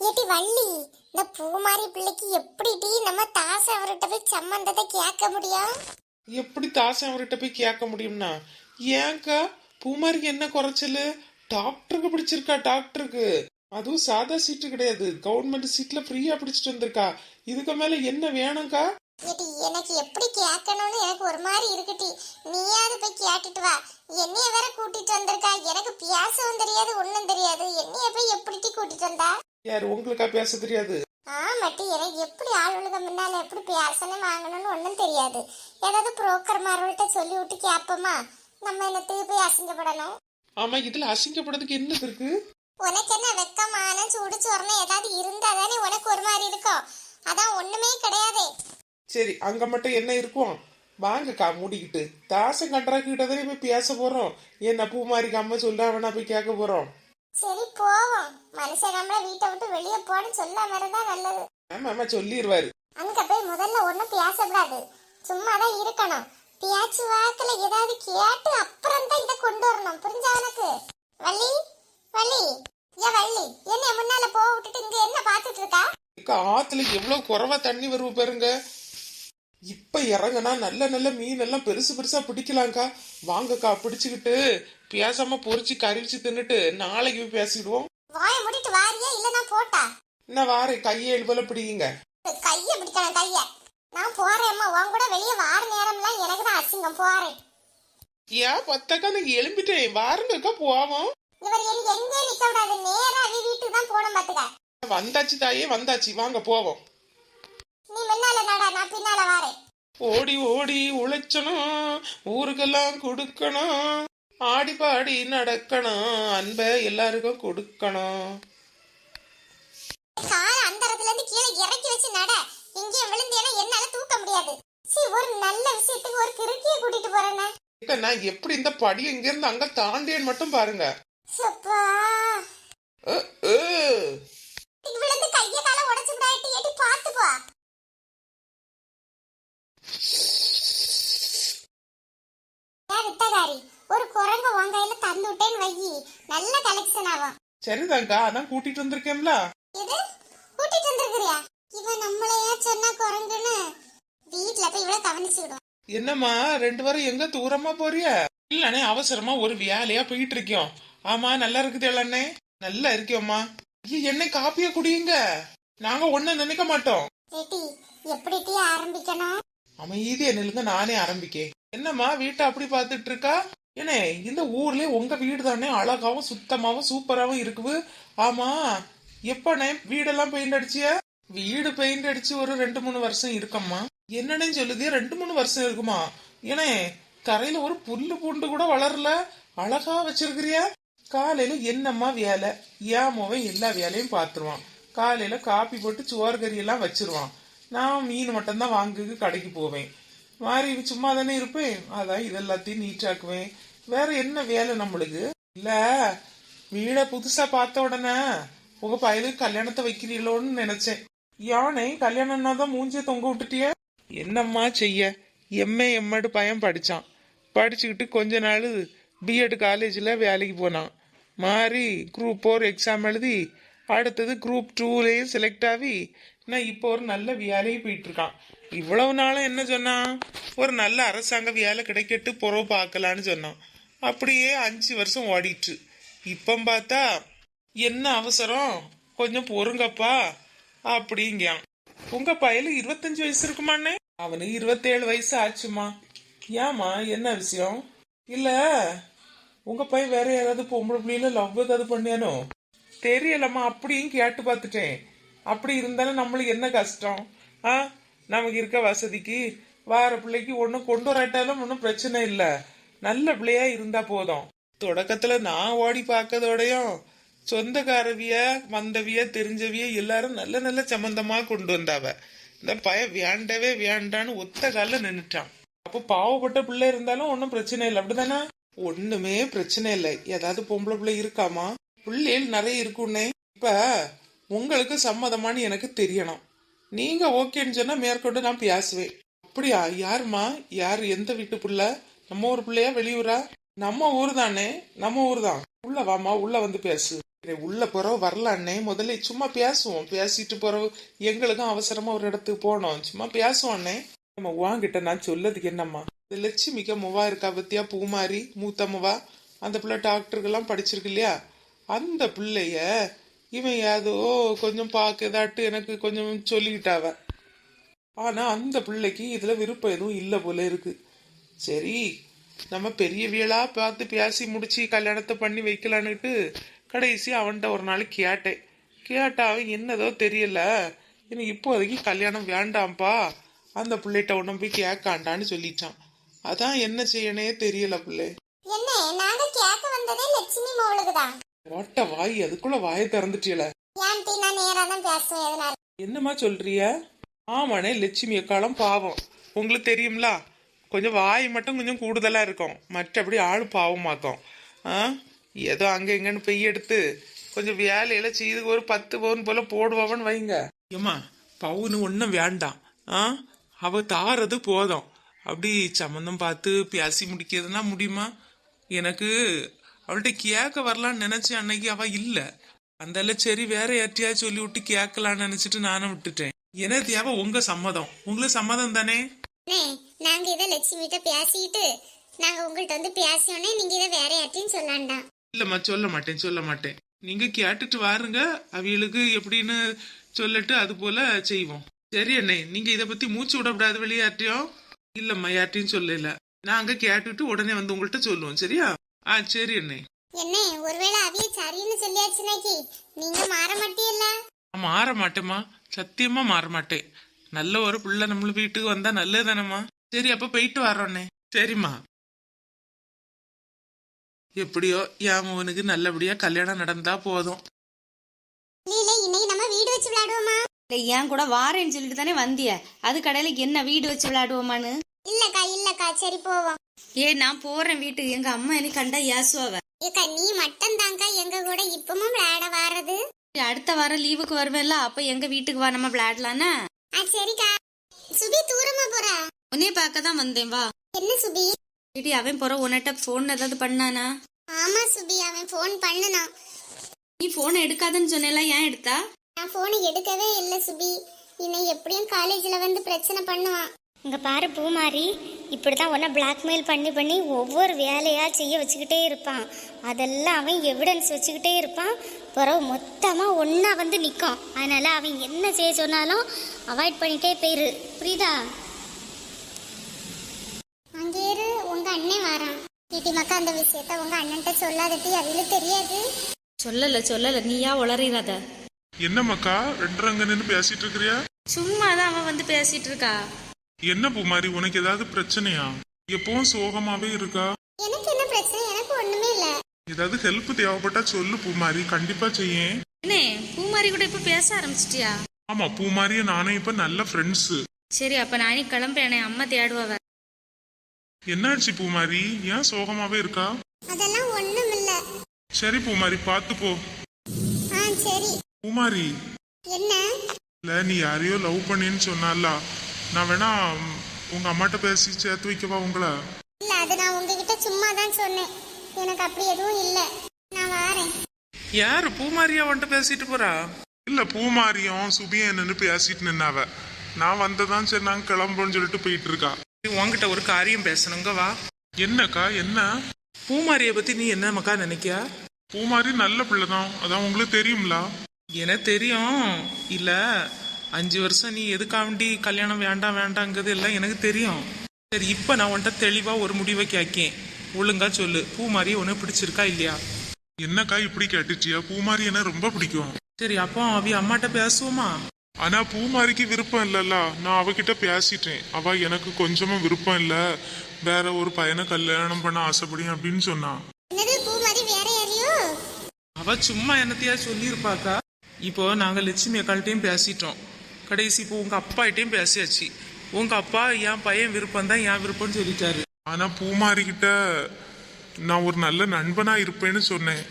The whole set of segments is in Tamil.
ஏட்டி வள்ளி இந்த பூமாரி பிள்ளைக்கு எப்படி டீ நம்ம தாச அவர்கிட்ட போய் சம்மந்தத்தை கேட்க முடியும்? எப்படி தாசன் அவர்கிட்ட போய் கேட்க முடியும்னா ஏன்க்கா பூமாரிக்கு என்ன குறைச்சல்? டாக்டருக்கு பிடிச்சிருக்கா டாக்டருக்கு. அதுவும் சாதா சீட்டு கிடையாது. கவர்மெண்ட் சீட்ல ஃப்ரீயா பிடிச்சிட்டு வந்திருக்கா. இதுக்கு மேல என்ன வேணும்க்கா? ஏட்டி எனக்கு எப்படி கேட்கணும்னு எனக்கு ஒரு மாதிரி இருக்குட்டி நீயாவது போய் கேட்டுட்டு வா. என்னைய வேற கூட்டிட்டு வந்திருக்கா. எனக்கு பேசவும் தெரியாது ஒண்ணும் தெரியாது. என்னைய போய் எப்படி கூட்டிட்டு வந்தா? யார் உங்களுக்கா பேச தெரியாது? ஆமாட்டி எனக்கு எப்படி ஆளுக முன்னால எப்படி பேசணும் வாங்கணும்னு ஒண்ணும் தெரியாது. ஏதாவது புரோக்கர் மார்கள்ட்ட சொல்லி விட்டு கேட்போமா நம்ம என்னத்துக்கு போய் அசிங்கப்படணும்? ஆமா இதுல அசிங்கப்படுறதுக்கு என்னது இருக்கு? உனக்கு என்ன வெக்கமான சூடு சொரணம் ஏதாவது இருந்தா தானே உனக்கு ஒரு மாதிரி இருக்கும். அதான் ஒண்ணுமே கிடையாதே. சரி அங்க மட்டும் என்ன இருக்கும்? வாங்கக்கா மூடிக்கிட்டு. தாசன் கண்ட்ராக்ட் கிட்ட தானே போய் பேச போறோம். என்ன பூமாரிக்கு அம்மா சொல்ல வேணா போய் கேட்க போறோம். சரி போவோம். மனுஷன் நம்மள வீட்டை விட்டு வெளியே போன்னு சொல்லாம இருந்தா நல்லது. ஆமா ஆமா சொல்லிடுவாரு அங்க போய் முதல்ல ஒண்ணும் பேசக்கூடாது. சும்மா தான் இருக்கணும். பேச்சு வாக்குல ஏதாவது கேட்டு அப்புறம் தான் இதை கொண்டு வரணும். புரிஞ்சா உனக்கு? வள்ளி வள்ளி. ஏன் வள்ளி என்ன முன்னால போக விட்டுட்டு இங்க என்ன பாத்துட்டு இருக்கா? அக்கா, ஆத்துல எவ்வளவு குறைவா தண்ணி வருவு பாருங்க. இப்ப இறங்குனா நல்ல நல்ல மீன் எல்லாம் பெருசு பெருசா பிடிக்கலாம்க்கா. வாங்கக்கா பிடிச்சுக்கிட்டு. பேசாம பொரிச்சு கறிச்சு தின்னுட்டு நாளைக்கு போய் பேசிடுவோம். வாய மூடிட்டு வாரியா? இல்ல நான் போட்டா? என்ன வாரேன் கையை எழுபல பிடிங்க. கைய பிடிக்கணும் கைய. நான் போறேன் அம்மா. உன் கூட வெளியே வார நேரம்லாம் எனக்கு தான் அசிங்கம். போறேன். ஏன் பத்தக்கா நீங்க எழும்பிட்டேன். வாருங்கக்கா போவோம். இவர் எங்க எங்கே நிக்க விடாது. நேரா அவ வீட்டுக்கு தான் போகணும் பாத்துக்க. வந்தாச்சு தாயே வந்தாச்சு. வாங்க போவோம். நீ முன்னால நடா நான் பின்னால வாரேன். ஓடி ஓடி உழைச்சணும். ஊருக்கெல்லாம் கொடுக்கணும். ஆடி பாடி நடக்கணும். அன்பை எல்லாருக்கும் கொடுக்கணும். கால அந்தரத்துல இருந்து கீழே இறக்கி வச்சு நட. எங்கேயும் விழுந்தேனா என்னால தூக்க முடியாது. சீ ஒரு நல்ல விஷயத்துக்கு ஒரு கிறுக்கிய கூட்டிட்டு ஏக்கா, நான் எப்படி இந்த படி இங்க இருந்து அங்க தாண்டேன்னு மட்டும் பாருங்க. சப்பா. விழுந்து கைய கால உடைச்சு விடாட்டி ஏட்டி பாத்து போ. வித்தகாரி ஒரு குரங்க உன் கையில தந்து விட்டேன்னு வையி நல்ல கலெக்ஷன் ஆகும். சரிதான்க்கா அதான் கூட்டிட்டு வந்திருக்கேன்ல. இது கூட்டிட்டு வந்திருக்கிறியா? இவன் நம்மளையா சொன்னா குரங்குன்னு. வீட்ல போய் இவ்வளவு கவனிச்சுக்கிடும் என்னம்மா ரெண்டு பேரும் எங்க தூரமா போறிய? இல்லண்ணே அவசரமா ஒரு வேலையா போயிட்டு இருக்கோம் ஆமா நல்லா இருக்குது அண்ணே நல்லா இருக்கோம்மா ஐயா, என்ன காப்பியா குடியுங்க. நாங்க ஒண்ணு நினைக்க மாட்டோம். எப்படி டீ ஆரம்பிக்கணும்? அமைதியா நில்லுங்க நானே ஆரம்பிக்கேன். என்னம்மா வீட்டை அப்படி பார்த்துட்டு இருக்கா? ஏனே இந்த ஊர்லயே உங்க வீடு தானே அழகாவும் சுத்தமாவும் சூப்பராவும் இருக்குது. ஆமா எப்பனே வீடெல்லாம் பெயிண்ட் அடிச்சிய? வீடு பெயிண்ட் அடிச்சு ஒரு ரெண்டு மூணு வருஷம் இருக்கம்மா. என்னன்னு சொல்லுது ரெண்டு மூணு வருஷம் இருக்குமா? ஏனே தரையில ஒரு புல்லு பூண்டு கூட வளரல. அழகா வச்சிருக்கிறியா. காலையில என்னம்மா வேலை? ஏமோவன் எல்லா வேலையும் பார்த்துருவான். காலையில காப்பி போட்டு சோறு கறி எல்லாம் வச்சிருவான். நான் மீன் மட்டும்தான் வாங்குக்கு கடைக்கு போவேன். மாறி சும்மா தானே இருப்பேன். அதான் இதெல்லாத்தையும் நீட்டாக்குவேன். வேற என்ன வேலை நம்மளுக்கு? இல்ல வீட புதுசா பார்த்த உடனே உங்க பையனுக்கு கல்யாணத்தை வைக்கிறீங்களோன்னு நினைச்சேன். யானை கல்யாணம்னா தான் மூஞ்சிய தொங்க விட்டுட்டிய? என்னம்மா செய்ய? எம்ஏ எம்எடு பையன் படிச்சான். படிச்சுக்கிட்டு கொஞ்ச நாள் பிஎட் காலேஜில் வேலைக்கு போனான். மாறி குரூப் ஃபோர் எக்ஸாம் எழுதி அடுத்தது குரூப் டூலேயும் செலக்ட் ஆகி நான் இப்போ ஒரு நல்ல வேலையை போயிட்டு இருக்கான் இவ்வளவு நாளும் என்ன சொன்னான்? ஒரு நல்ல அரசாங்க வேலை கிடைக்கட்டு புறவு பார்க்கலான்னு சொன்னான். அப்படியே அஞ்சு வருஷம் ஓடிட்டு. இப்போ பார்த்தா என்ன அவசரம்? கொஞ்சம் பொறுங்கப்பா அப்படிங்கான் உங்க பையலு இருபத்தஞ்சு வயசு இருக்குமாண்ணே? அவனுக்கு இருபத்தேழு வயசு ஆச்சுமா. ஏமா என்ன விஷயம்? இல்ல உங்க பையன் வேற யாராவது பொம்பளை பிள்ளைல லவ் ஏதாவது பண்ணியானோ? தெரியலம்மா அப்படியும் கேட்டு பார்த்துட்டேன். அப்படி இருந்தாலும் நம்மளுக்கு என்ன கஷ்டம்? ஆ? நமக்கு இருக்க வசதிக்கு வார பிள்ளைக்கு ஒன்றும் கொண்டு வராட்டாலும் ஒன்றும் பிரச்சனை இல்லை. நல்ல பிள்ளையா இருந்தா போதும். தொடக்கத்துல நான் ஓடி பார்க்கதோடையும் சொந்தக்காரவிய வந்தவிய தெரிஞ்சவிய எல்லாரும் நல்ல நல்ல சம்பந்தமா கொண்டு வந்தாவ. இந்த பய வேண்டவே வேண்டான்னு ஒத்த காலில் நின்றுட்டான் அப்போ பாவப்பட்ட பிள்ளை இருந்தாலும் ஒன்றும் பிரச்சனை இல்லை. அப்படிதானா? ஒண்ணுமே பிரச்சனை இல்லை. ஏதாவது பொம்பளை பிள்ளை இருக்காமா? பிள்ளைகள் நிறைய இருக்குன்னே. இப்ப உங்களுக்கு சம்மதமான்னு எனக்கு தெரியணும். நீங்க ஓகேன்னு சொன்னா மேற்கொண்டு நான் பேசுவேன். அப்படியா? யாருமா யார்? எந்த வீட்டு புள்ள? நம்ம ஊர் பிள்ளையா? வெளியூரா? நம்ம ஊர் தானே? நம்ம ஊர் தான். உள்ள வாமா உள்ள வந்து பேசு. உள்ள போறவ வரலான்னே முதல்ல சும்மா பேசுவோம். பேசிட்டு போறவ எங்களுக்கும் அவசரமா ஒரு இடத்துக்கு போனோம். சும்மா பேசுவோம் நம்ம உன்கிட்ட நான் சொல்லதுக்கு என்னம்மா? இந்த லட்சுமிக்க முவா இருக்கா? பத்தியா? பூமாரி மூத்த அந்த பிள்ளை டாக்டருக்கெல்லாம் படிச்சிருக்கு இல்லையா? அந்த பிள்ளைய இவன் ஏதோ கொஞ்சம் பாக்குதாட்டு எனக்கு கொஞ்சம் சொல்லிக்கிட்டாவ. ஆனா அந்த பிள்ளைக்கு இதுல விருப்பம் எதுவும் இல்லை போல இருக்கு. சரி நம்ம பெரிய வியலா பார்த்து பேசி முடிச்சு கல்யாணத்தை பண்ணி வைக்கலான்னுட்டு கடைசி அவன்கிட்ட ஒரு நாள் கேட்டேன். கேட்டா அவன் என்னதோ தெரியல. எனக்கு இப்போதைக்கு கல்யாணம் வேண்டாம்ப்பா. அந்த பிள்ளைகிட்ட ஒன்றும் போய் கேட்காண்டான்னு சொல்லிட்டான். அதான் என்ன செய்யனே தெரியல பிள்ளை. என்ன நாங்க கேட்க வந்ததே லட்சுமி மவளுக்கு தான் ரொட்ட வாய் அதுக்குள்ள வாயை திறந்துட்டியல. என்னம்மா சொல்றிய ஆமாண்ணே லட்சுமி அக்காலம் பாவம். உங்களுக்கு தெரியும்ல கொஞ்சம் வாய் மட்டும் கொஞ்சம் கூடுதலா இருக்கும். மற்றபடி ஆள் பாவமாக்கும். ஆ? ஏதோ அங்க இங்கன்னு பெய் எடுத்து கொஞ்சம் வேலையில செய்து ஒரு பத்து பவுன் போல போடுவாவன்னு வைங்க. ஏம்மா பவுனு ஒன்றும் வேண்டாம். ஆ? அவ தாரது போதும். அப்படி சம்மந்தம் பார்த்து பேசி முடிக்கிறதுனா முடியுமா? எனக்கு அவள்கிட்ட கேட்க வரலான்னு நினைச்சேன் அன்னைக்கு அவ இல்ல. அந்தால சரி வேற யார்ட்டையா சொல்லி விட்டு கேட்கலான்னு நினைச்சிட்டு நானும் விட்டுட்டேன். எனக்கு தேவை உங்க சம்மதம்? உங்களுக்கு சம்மதம் தானே? நாங்க இதை லட்சுமிகிட்ட பேசிட்டு நாங்க உங்கள்ட்ட வந்து பேசியோன்னே நீங்க இதை வேற யார்ட்டையும் சொல்லாண்டாம். இல்லம்மா சொல்ல மாட்டேன் சொல்ல மாட்டேன். நீங்க கேட்டுட்டு வாருங்க அவிகளுக்கு எப்படின்னு சொல்லிட்டு அது போல செய்வோம். சரி அண்ணே நீங்க இத பத்தி மூச்சு விடக்கூடாது வெளியே யார்ட்டையும்? இல்லம்மா யார்ட்டையும் சொல்லல. நாங்க கேட்டுட்டு உடனே வந்து உங்கள்கிட்ட சொல்லுவோம் சரியா? ஆ சரி அண்ணே. என்ன ஒருவேளை அவிய சரின்னு சொல்லியாச்சுனாக்கி நீங்க மாற மாட்டீல்ல? மாற மாட்டேம்மா. சத்தியமா மாற மாட்டேன். நல்ல ஒரு பிள்ளை நம்மள வீட்டுக்கு வந்தா நல்லதுதானம்மா. சரி அப்ப போயிட்டு வர்றோண்ணே சரிம்மா. எப்படியோ என் மகனுக்கு நல்லபடியா கல்யாணம் நடந்தா போதும். இல்ல இன்னைக்கு நம்ம வீடு வச்சு விளையாடுவோமா? இல்லை ஏன் கூட வாரேன்னு சொல்லிட்டு தானே வந்திய. அது கடையில என்ன வீடு வச்சு விளையாடுவோமான்னு? இல்லக்கா இல்லக்கா சரி போவோம். ஏ நான் போறேன் வீட்டுக்கு எங்க அம்மா எனக்கு கண்டா ஏசுவாவ. ஏக்கா நீ மட்டும் தாங்க எங்க கூட இப்பவும் விளையாட வாரது? அடுத்த வாரம் லீவுக்கு வருவேன்ல அப்ப எங்க வீட்டுக்கு வா நம்ம விளையாடலான்னா. ஆ சரிக்கா. சுபி தூரமா போறா? உன்னைய பார்க்க தான் வந்தேன் வா. என்ன சுபி? இடி அவன் போற உன்கிட்ட போன் ஏதாவது பண்ணானா? ஆமா சுபி அவன் ஃபோன் பண்ணுனான். நீ போன் எடுக்காதன்னு சொன்னேல ஏன் எடுத்தா? நான் போனை எடுக்கவே இல்லை சுபி. இன்னை எப்படியும் காலேஜில் வந்து பிரச்சனை பண்ணுவான். இங்க பாரு பூமாரி இப்படிதான் உன்னை பிளாக்மெயில் பண்ணி பண்ணி ஒவ்வொரு வேலையா செய்ய வச்சுக்கிட்டே இருப்பான். அதெல்லாம் அவன் எவிடன்ஸ் வச்சுக்கிட்டே இருப்பான். பிறகு மொத்தமா ஒண்ணா வந்து நிற்கும் அதனால அவன் என்ன செய்ய சொன்னாலும் அவாய்ட் பண்ணிட்டே போயிரு. புரியுதா? அங்கே இரு உங்க அண்ணன் வரான். வீட்டி மக்கா அந்த விஷயத்த உங்க அண்ணன்ட்ட சொல்லாதட்டி அவளுக்கு தெரியாது. சொல்லல சொல்லல நீயா உளறிடாத என்ன மக்கா ரெண்டரங்க நின்று பேசிட்டு இருக்கிறியா? சும்மா தான் அவன் வந்து பேசிட்டு இருக்கா. என்ன பூமாரி உனக்கு ஏதாவது பிரச்சனையா? எப்பவும் சோகமாவே இருக்கா? எனக்கு என்ன பிரச்சனை? எனக்கு ஒண்ணுமே இல்ல. ஏதாவது ஹெல்ப் தேவைப்பட்டா சொல்லு பூமாரி கண்டிப்பா செய்யேன். என்ன பூமாரி கூட இப்ப பேச ஆரம்பிச்சிட்டியா? ஆமா பூமாரிய நானும் இப்ப நல்ல ஃப்ரெண்ட்ஸ் சரி அப்ப நானே கிளம்புறேனே அம்மா தேடுவாவ என்னாச்சு பூமாரி? ஏன் சோகமாவே இருக்கா? அதெல்லாம் ஒண்ணும் இல்ல. சரி பூமாரி பார்த்து போ. ஆ சரி. பூமாரி. என்ன? இல்ல நீ யாரையோ லவ் பண்ணேன்னு சொன்னால நான் வேணா உங்க அம்மாட்ட பேசி சேர்த்து வைக்கவா உங்களை? இல்ல அது நான் உங்ககிட்ட சும்மா தான் சொன்னேன். எனக்கு அப்படி எதுவும் இல்ல. நான் வாரேன். யாரு பூமாரியா வந்துட்டு பேசிட்டு போறா? இல்ல பூமாரியும் சுபியும் நின்று பேசிட்டு நின்னாவ. நான் வந்ததான் சரி நாங்க கிளம்புறோம்னு சொல்லிட்டு போயிட்டு இருக்கா உன்கிட்ட ஒரு காரியம் பேசணுங்க வா. என்னக்கா என்ன? பூமாரிய பத்தி நீ என்ன மக்கா நினைக்கியா? பூமாரி நல்ல பிள்ளை தான் அதான் உங்களுக்கு தெரியும்ல? எனக்கு தெரியும். இல்ல அஞ்சு வருஷம் நீ எதுக்காண்டி கல்யாணம் வேண்டாம் வேண்டாங்கிறது எல்லாம் எனக்கு தெரியும். சரி இப்ப நான் உன்கிட்ட தெளிவா ஒரு முடிவை கேட்கேன். ஒழுங்கா சொல்லு. பூமாரி உனக்கு பிடிச்சிருக்கா இல்லையா? என்னக்கா இப்படி கேட்டுச்சியா பூமாரி என்ன ரொம்ப பிடிக்கும். சரி அப்போ அவி அம்மாட்ட பேசுவோமா? ஆனா பூமாரிக்கு விருப்பம் இல்லல்ல. நான் அவகிட்ட பேசிட்டேன். அவ எனக்கு கொஞ்சமும் விருப்பம் இல்ல. வேற ஒரு பையனை கல்யாணம் பண்ண ஆசைப்படியும் அப்படின்னு சொன்னா. என்னது பூ மாதிரி வேற யாரையோ? அவ சும்மா என்னத்தையா சொல்லியிருப்பாக்கா? இப்போ நாங்க லட்சுமி அக்காள்கிட்டையும் பேசிட்டோம். கடைசி இப்போ உங்க அப்பாகிட்டையும் பேசியாச்சு. உங்க அப்பா என் பையன் விருப்பம் தான் என் விருப்பம்னு சொல்லிட்டாரு. ஆனா பூமாரி கிட்ட நான் ஒரு நல்ல நண்பனா இருப்பேன்னு சொன்னேன்.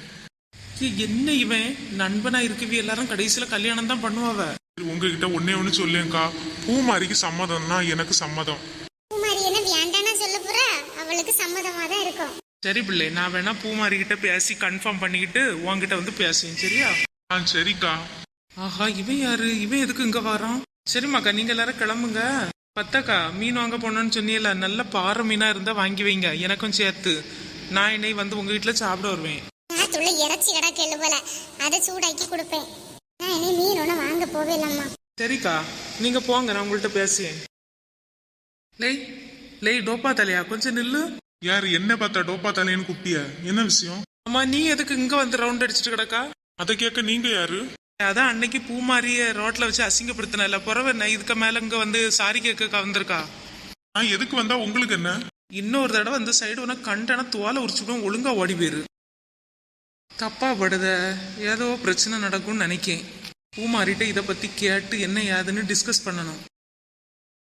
என்ன இவன்? நண்பனா இருக்கவே எல்லாரும் கடைசியில கல்யாணம் தான் பண்ணுவாவ. உங்ககிட்ட ஒன்னே ஒண்ணு சொல்லேன்க்கா. பூமாரிக்கு சம்மதம்னா எனக்கு சம்மதம். பூ மாதிரி என்ன வேண்டாம்னா சொல்ல போறா? அவளுக்கு சம்மதமா தான் இருக்கும். சரி பிள்ளை நான் வேணா பூமாரி கிட்ட பேசி கன்ஃபார்ம் பண்ணிக்கிட்டு உன்கிட்ட வந்து பேசுவேன் சரியா? ஆ சரிக்கா. ஆஹா இவன் யாரு? இவன் எதுக்கு இங்க வரான்? சரிம்மாக்கா நீங்க எல்லாரும் கிளம்புங்க. பத்தாக்கா மீன் வாங்க போனோன்னு சொன்னீங்கல்ல நல்ல பாறை மீனா இருந்தா வாங்கி வைங்க. எனக்கும் சேர்த்து. நான் என்னை வந்து உங்க வீட்டுல சாப்பிட வருவேன். ஆத்துள்ள இறைச்சி கடை கெள்ளு போல. அதை சூடாக்கி கொடுப்பேன். நான் இனி மீன் ஒன்று வாங்க போவே இல்லம்மா. சரிக்கா நீங்க போங்க நான் உங்கள்கிட்ட பேசுவேன் லேய் லேய் டோப்பா தலையா கொஞ்சம் நில்லு. யார் என்ன பார்த்தா டோப்பா தலையன்னு கூப்பிட்டிய? என்ன விஷயம்? அம்மா நீ எதுக்கு இங்க வந்து ரவுண்ட் அடிச்சிட்டு கிடக்கா? அதை கேட்க நீங்க யாரு? அதான் அன்னைக்கு பூமாரிய ரோட்ல வச்சு அசிங்கப்படுத்தினல புறவ இதுக்கு மேல இங்க வந்து சாரி கேட்க வந்திருக்கா நான் எதுக்கு வந்தா உங்களுக்கு என்ன? இன்னொரு தடவை அந்த சைடு உனக்கு கண்டன துவால உரிச்சுடும் ஒழுங்கா ஓடி போயிரு. தப்பா படுத. ஏதோ பிரச்சனை நடக்கும்னு நினைக்கேன். பூமாரிட்ட இதை பத்தி கேட்டு என்ன ஏதுன்னு டிஸ்கஸ் பண்ணணும்.